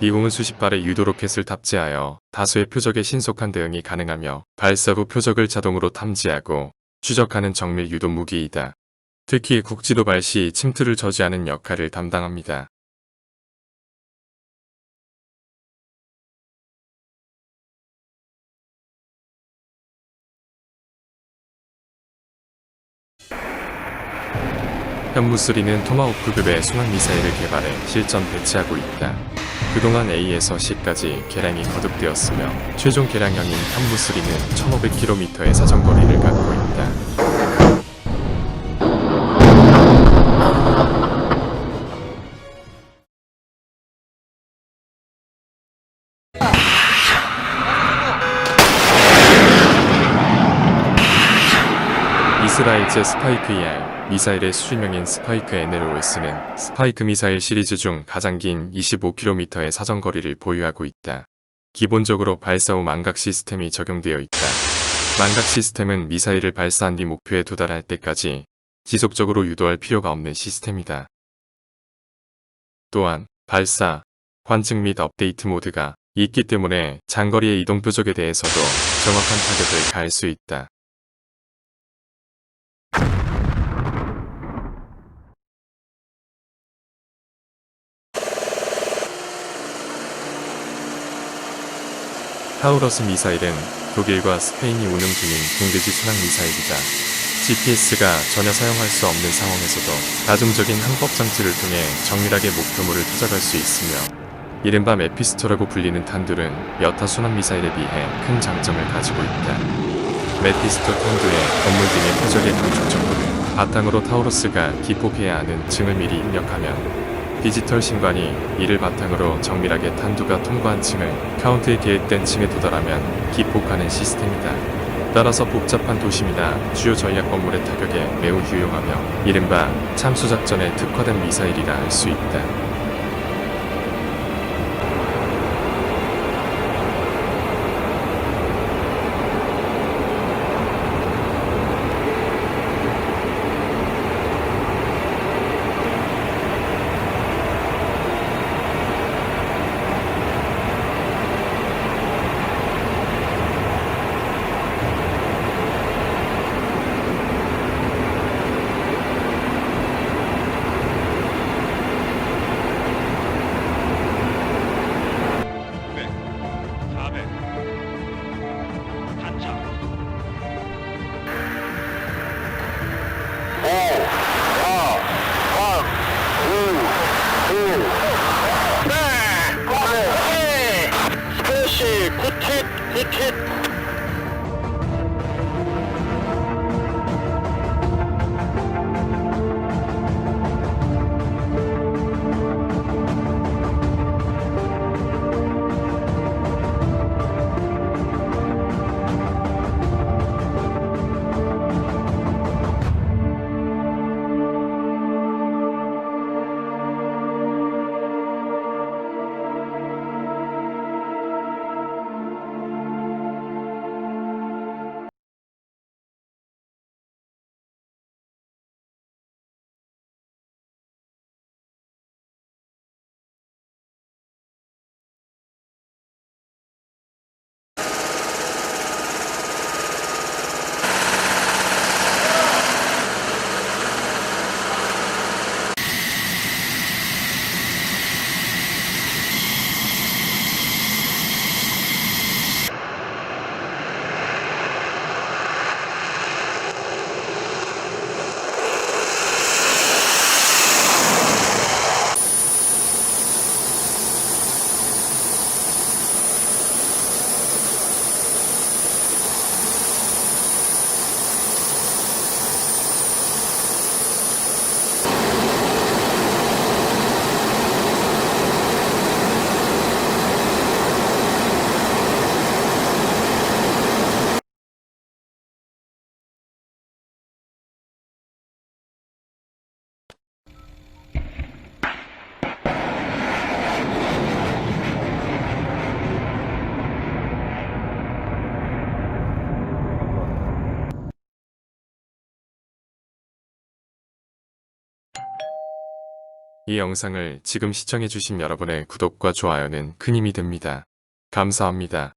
미국은 수십 발의 유도 로켓을 탑재하여 다수의 표적에 신속한 대응이 가능하며 발사 후 표적을 자동으로 탐지하고 추적하는 정밀 유도 무기이다. 특히 국지도 발시 침투를 저지하는 역할을 담당합니다. 현무쓰리는 토마호크급의 순항미사일을 개발해 실전 배치하고 있다. 그동안 A에서 C까지 개량이 거듭되었으며 최종 개량형인 현무쓰리는 1500km의 사정거리를 갖고 있다. 이스라엘 제 스파이크 ER 미사일의 수준명인 스파이크 NLOS는 스파이크 미사일 시리즈 중 가장 긴 25km의 사정거리를 보유하고 있다. 기본적으로 발사 후 망각 시스템이 적용되어 있다. 망각 시스템은 미사일을 발사한 뒤 목표에 도달할 때까지 지속적으로 유도할 필요가 없는 시스템이다. 또한 발사, 관측 및 업데이트 모드가 있기 때문에 장거리의 이동 표적에 대해서도 정확한 타격을 가할 수 있다. 타우러스 미사일은 독일과 스페인이 운용 중인 공대지 순항 미사일이다. GPS가 전혀 사용할 수 없는 상황에서도 다중적인 항법 장치를 통해 정밀하게 목표물을 투작할 수 있으며 이른바 메피스토라고 불리는 탄두는 여타 순항 미사일에 비해 큰 장점을 가지고 있다. 메피스토 탄두의 건물 등의 표적의 정보를 바탕으로 타우러스가 기폭해야 하는 층을 미리 입력하면 디지털 신관이 이를 바탕으로 정밀하게 탄두가 통과한 층을 카운트에 계획된 층에 도달하면 기폭하는 시스템이다. 따라서 복잡한 도심이나 주요 전략 건물의 타격에 매우 유용하며 이른바 참수작전에 특화된 미사일이라 할 수 있다. kid. 이 영상을 지금 시청해주신 여러분의 구독과 좋아요는 큰 힘이 됩니다. 감사합니다.